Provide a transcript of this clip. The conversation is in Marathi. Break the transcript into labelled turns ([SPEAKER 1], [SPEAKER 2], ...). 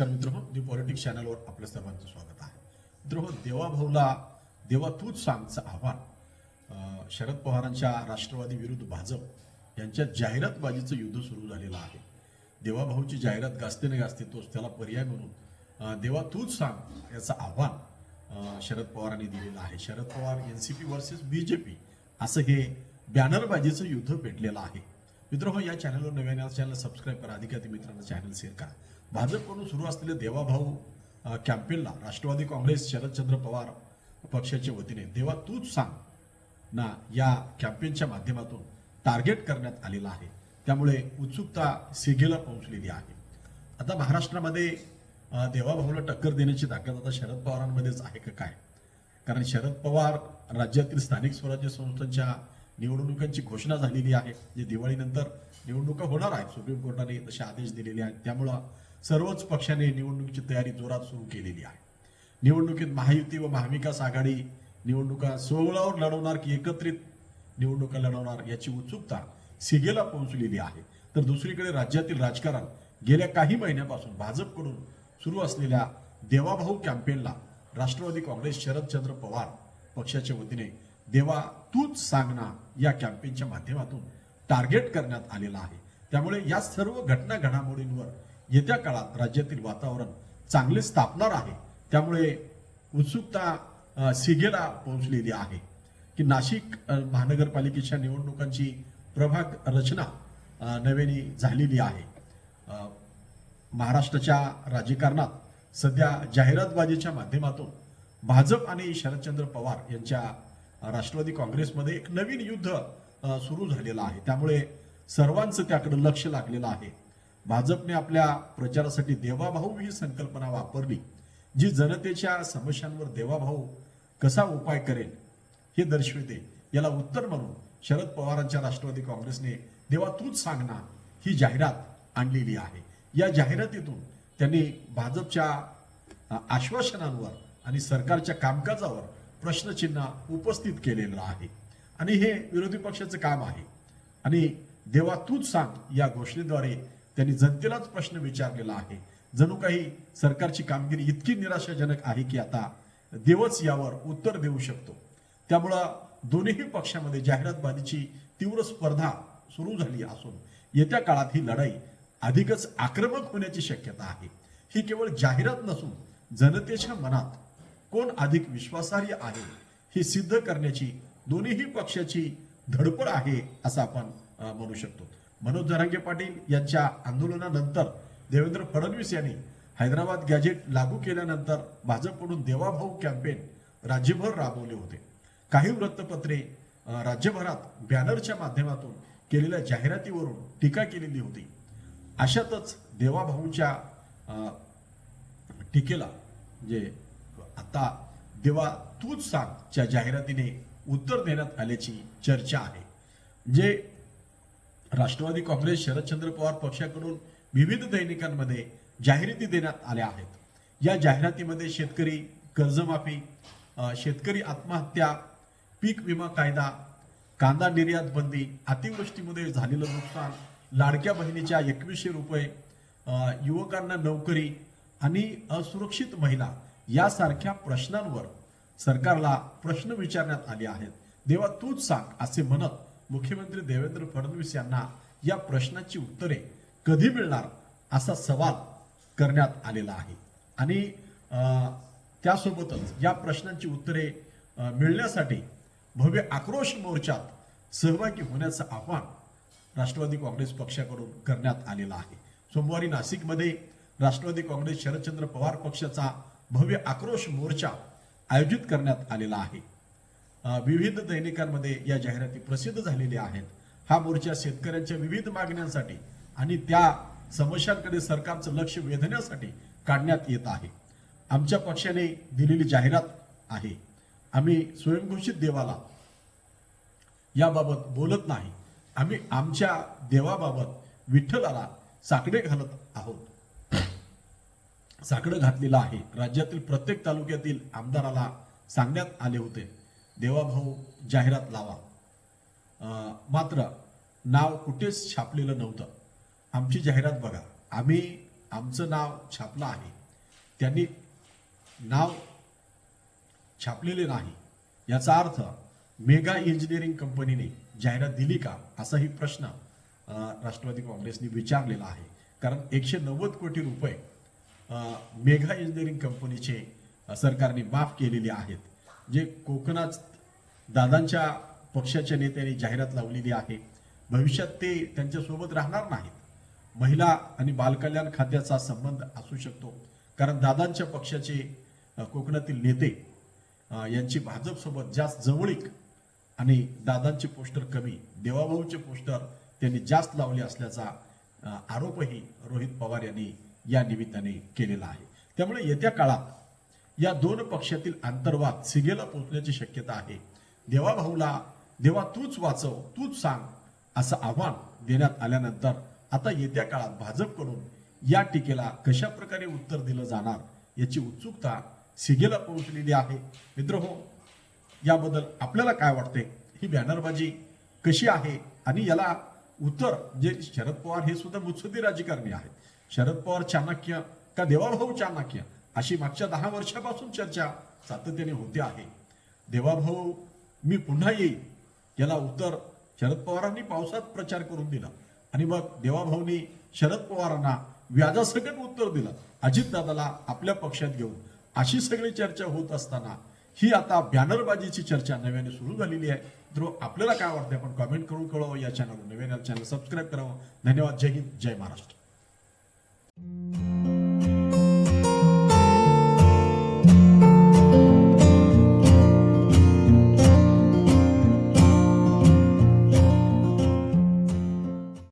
[SPEAKER 1] नमस्कार मित्र दी पॉलिटिक्स चॅनलवर आपल्या सर्वांचं स्वागत आहे. मित्र देवाभाऊला देवा तूच सांगचं आव्हान. शरद पवारांच्या राष्ट्रवादी विरुद्ध भाजप यांच्या जाहिरातबाजीचं युद्ध सुरू झालेलं आहे. देवाभाऊची जाहिरात गाजते न गाजते तोच त्याला पर्याय म्हणून देवा तूच सांग याचं आव्हान शरद पवारांनी दिलेलं आहे. Sharad Pawar N C P versus B J P असं हे बॅनरबाजीचं युद्ध पेटलेलं आहे. मित्र हो या चॅनलवर नव्याने चॅनल सबस्क्राईब करा. अधिकाधिक मित्रांना चॅनल शेअर करा. भाजपकडून सुरू असलेले देवाभाऊ कॅम्पेनला राष्ट्रवादी काँग्रेस शरदचंद्र पवार पक्षाच्या वतीने देवा तूच सांग ना या कॅम्पेनच्या माध्यमातून टार्गेट करण्यात आलेला आहे. त्यामुळे उत्सुकता सिगेला पोहोचलेली आहे. आता महाराष्ट्रामध्ये देवाभाऊला टक्कर देण्याची ताकद आता शरद पवारांमध्येच आहे का काय? कारण शरद पवार राज्यातील स्थानिक स्वराज्य संस्थांच्या निवडणुकांची घोषणा झालेली आहे. जे दिवाळीनंतर निवडणुका होणार आहेत सुप्रीम कोर्टाने तसे आदेश दिलेले आहेत. त्यामुळं सर्वच पक्षाने निवडणुकीची तयारी जोरात सुरू केलेली आहे. निवडणुकीत महायुती व महाविकास आघाडी निवडणुका सोहळावर लढवणार की एकत्रित निवडणुका लढवणार याची उत्सुकता सिगेला पोहोचलेली आहे. तर दुसरीकडे राज्यातील राजकारण गेल्या काही महिन्यापासून भाजपकडून सुरू असलेल्या देवाभाऊ कॅम्पेनला राष्ट्रवादी काँग्रेस शरदचंद्र पवार पक्षाच्या वतीने देवा तूच सांगना या कॅम्पेनच्या माध्यमातून टार्गेट करण्यात आलेला आहे. त्यामुळे या सर्व घटना घडामोडींवर येत्या काळात राज्यातील वातावरण चांगले स्थापणार आहे. त्यामुळे उत्सुकता सिगेला पोहोचलेली आहे. की नाशिक महानगरपालिकेच्या निवडणुकांची प्रभाग रचना नव्याने झालेली आहे. महाराष्ट्राच्या राजकारणात सध्या जाहिरातबाजीच्या माध्यमातून भाजप आणि शरदचंद्र पवार यांच्या राष्ट्रवादी काँग्रेसमध्ये एक नवीन युद्ध सुरू झालेलं आहे. त्यामुळे सर्वांचं त्याकडे लक्ष लागलेलं आहे. भाजपने आपल्या प्रचारासाठी देवाभाऊ ही संकल्पना वापरली जी जनतेच्या समस्यांवर देवाभाऊ कसा उपाय करेल हे दर्शविते. याला उत्तर म्हणून शरद पवारांच्या राष्ट्रवादी काँग्रेसने देवा तूच सांगना ही जाहिरात आणलेली आहे. या जाहिरातीतून त्यांनी भाजपच्या आश्वासनांवर आणि सरकारच्या कामकाजावर प्रश्नचिन्ह उपस्थित केलेलं आहे. आणि हे विरोधी पक्षाचं काम आहे. आणि देवा तूच सांग या घोषणेद्वारे त्यांनी जनतेलाच प्रश्न विचारलेला आहे. जणू काही सरकारची कामगिरी इतकी निराशाजनक आहे की आता देवच यावर उत्तर देऊ शकतो. त्यामुळं दोन्ही पक्षामध्ये जाहिरातबाजीची तीव्र स्पर्धा सुरू झाली असून येत्या काळात ही लढाई अधिकच आक्रमक होण्याची शक्यता आहे. ही केवळ जाहिरात नसून जनतेच्या मनात कोण अधिक विश्वासार्ह आहे हे सिद्ध करण्याची दोन्हीही पक्षाची धडपड आहे असं आपण म्हणू शकतो. मनोज जरांगे पाटील यांच्या आंदोलनानंतर देवेंद्र फडणवीस यांनी हैदराबाद गॅजेट लागू केल्यानंतर भाजपकडून देवाभाऊ कॅम्पेन राज्यभर राबवले होते. काही वृत्तपत्रे राज्यभरात बॅनरच्या माध्यमातून केलेल्या जाहिरातीवरून टीका केलेली होती. अशातच देवाभाऊंच्या टीकेला जे आता देवा तूच सांगच्या जाहिरातीने उत्तर देण्यात आल्याची चर्चा आहे. जे राष्ट्रवादी काँग्रेस शरदचंद्र पवार पक्षाकडून विविध दैनिकांमध्ये जाहिराती देण्यात आल्या आहेत. या जाहिरातीमध्ये शेतकरी कर्जमाफी शेतकरी आत्महत्या पीक विमा कायदा कांदा निर्यात बंदी अतिवृष्टीमध्ये झालेलं नुकसान लाडक्या बहिणीच्या एकवीसशे रुपये युवकांना नोकरी आणि असुरक्षित महिला यासारख्या प्रश्नांवर सरकारला प्रश्न विचारण्यात आले आहेत. देवा तूच सांग असे म्हणत मुख्यमंत्री देवेंद्र फडणवीस यांना या प्रश्नाची उत्तरे कधी मिळणार असा सवाल करण्यात आलेला आहे. आणि त्यासोबतच या प्रश्नांची उत्तरे मिळण्यासाठी भव्य आक्रोश मोर्चात सहभागी होण्याचं आव्हान राष्ट्रवादी काँग्रेस पक्षाकडून करण्यात आलेलं आहे. सोमवारी नाशिकमध्ये राष्ट्रवादी काँग्रेस शरदचंद्र पवार पक्षाचा भव्य आक्रोश मोर्चा आयोजित करण्यात आलेला आहे. विविध दैनिकांमध्ये या जाहिराती प्रसिद्ध झालेल्या आहेत. हा मोर्चा शेतकऱ्यांच्या विविध मागण्यांसाठी आणि त्या समस्यांकडे सरकारचं लक्ष वेधण्यासाठी काढण्यात येत आहे. आमच्या पक्षाने दिलेली जाहिरात आहे. आम्ही स्वयंघोषित देवाला याबाबत बोलत नाही. आम्ही आमच्या देवाबाबत विठ्ठलाला साकडे घालत आहोत. साकडं घातलेलं आहे. राज्यातील प्रत्येक तालुक्यातील आमदाराला सांगण्यात आले होते. देवाभाऊ जाहिरात लावा. मात्र नाव कुठेच छापलेलं नव्हतं. आमची जाहिरात बघा. आम्ही आमचं नाव छापलं आहे. त्यांनी नाव छापलेले नाही. याचा अर्थ मेगा इंजिनिअरिंग कंपनीने जाहिरात दिली का? असाही प्रश्न राष्ट्रवादी काँग्रेसने विचारलेला आहे. कारण एकशे नव्वद कोटी रुपये मेघा मेगा इंजिनिअरिंग कंपनीचे सरकारने माफ केलेले आहेत. जे कोकणात दादांच्या पक्षाच्या नेत्यांनी जाहिरात लावलेली आहे. भविष्यात ते त्यांच्यासोबत राहणार नाहीत. महिला आणि बालकल्याण खात्याचा संबंध असू शकतो. कारण दादांच्या पक्षाचे कोकणातील नेते यांची भाजपसोबत जास्त जवळीक आणि दादांचे पोस्टर कमी देवाभाऊचे पोस्टर त्यांनी जास्त लावले असल्याचा आरोपही रोहित पवार यांनी या निमित्ताने केलेला आहे. त्यामुळे येत्या काळात या दोन पक्षातील आंतरवाद सिगेला पोहोचण्याची शक्यता आहे. देवाभाऊला देवा तूच वाचव तूच सांग असं आव्हान देण्यात आल्यानंतर आता येत्या काळात भाजपकडून या टीकेला कशा प्रकारे उत्तर दिलं जाणार याची उत्सुकता सिगेला पोहोचलेली आहे. मित्रहो याबद्दल आपल्याला काय वाटते ही बॅनरबाजी कशी आहे? आणि याला उत्तर जे शरद पवार हे सुद्धा मुत्सद्दी राजकारणी आहेत. शरद पवार चाणक्य का देवाभाऊ चाणक्य? अशी मागच्या दहा वर्षापासून चर्चा सातत्याने होते आहे. देवाभाऊ मी पुन्हा येईल याला उत्तर शरद पवारांनी पावसात प्रचार करून दिला. आणि मग देवाभाऊनी शरद पवारांना व्याजासकट उत्तर दिलं. अजितदादाला आपल्या पक्षात घेऊन अशी सगळी चर्चा होत असताना ही आता बॅनरबाजीची चर्चा नव्याने सुरू झालेली आहे. तर आपल्याला काय वाटतं आपण कमेंट करून कळवा या चॅनलवर नव्याने चॅनल सबस्क्राईब करावं. धन्यवाद. जय हिंद. जय महाराष्ट्र.